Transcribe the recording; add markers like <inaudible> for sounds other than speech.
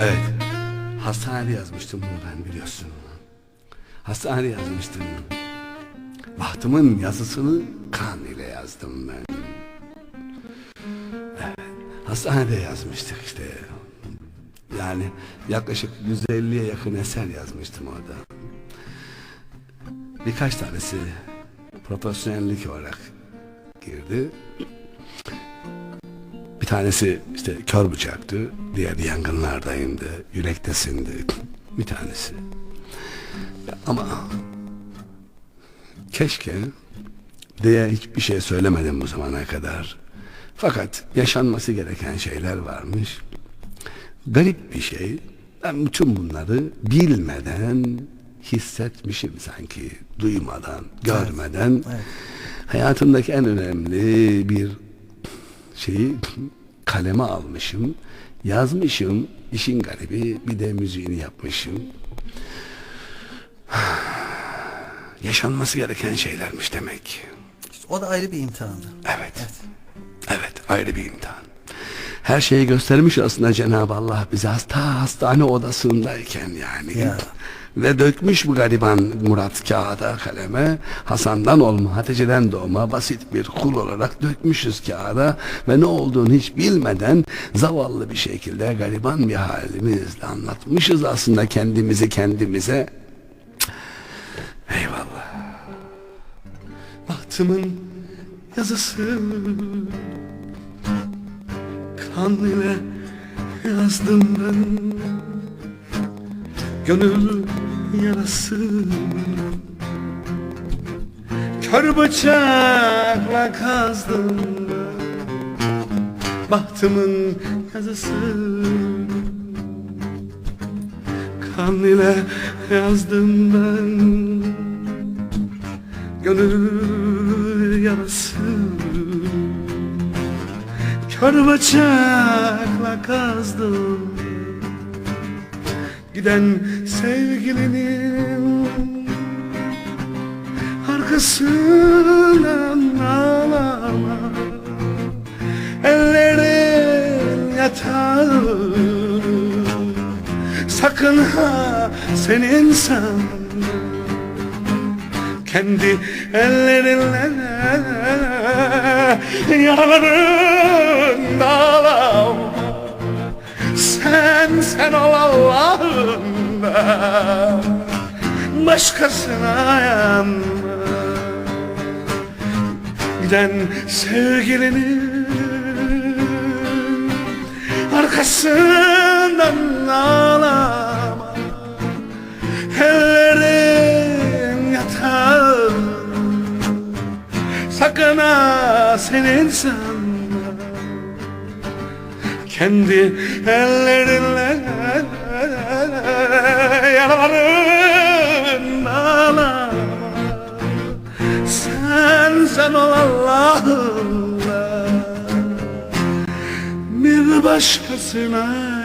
Evet. Hastanede yazmıştım bunu ben biliyorsun. Hastanede yazmıştım. Bahtımın yazısını kan ile yazdım ben. Evet. Hastanede yazmıştık işte. Yani yaklaşık 150'ye yakın eser yazmıştım orada. Birkaç tanesi profesyonellik olarak girdi. Tanesi işte kör bıçaktı, diğeri yangınlardayımdı, yürektesindi bir tanesi. Ama keşke diye hiçbir şey söylemedim bu zamana kadar. Fakat yaşanması gereken şeyler varmış. Garip bir şey. Ben bütün bunları bilmeden hissetmişim sanki. Duymadan, görmeden. evet. Hayatımdaki en önemli bir şeyi kaleme almışım. Yazmışım. işin garibi bir de müziğini yapmışım. <sighs> Yaşanması gereken şeylermiş demek. İşte o da ayrı bir imtihandı. Evet. Evet ayrı bir imtihan. Her şeyi göstermiş aslında Cenab-ı Allah bize hasta hastane odasındayken yani. Ya. Ve dökmüş bu gariban Murat kağıda kaleme Hasan'dan olma Hatice'den doğma basit bir kul olarak dökmüşüz kağıda ve ne olduğunu hiç bilmeden zavallı bir şekilde gariban bir halimizle anlatmışız aslında kendimizi kendimize. Eyvallah. Bahtımın yazısı kan ile yazdım ben? Gönül yarası. Kör bıçakla kazdım Bahtımın yazısı. Kan ile yazdım ben. Gönül yarası Kör bıçakla kazdım. Giden sevgilinin Arkasından ağlama. Ellerin yatağı Sakın ha senin sanma kendi ellerinle yaraların dağlama sen sen ol Allah'ım başkasına yanma giden sevgilinin arkasından ağlama ha senin sanma kendi ellerinle yaraların ağlama sen sen ol Allah'ım bir başkasına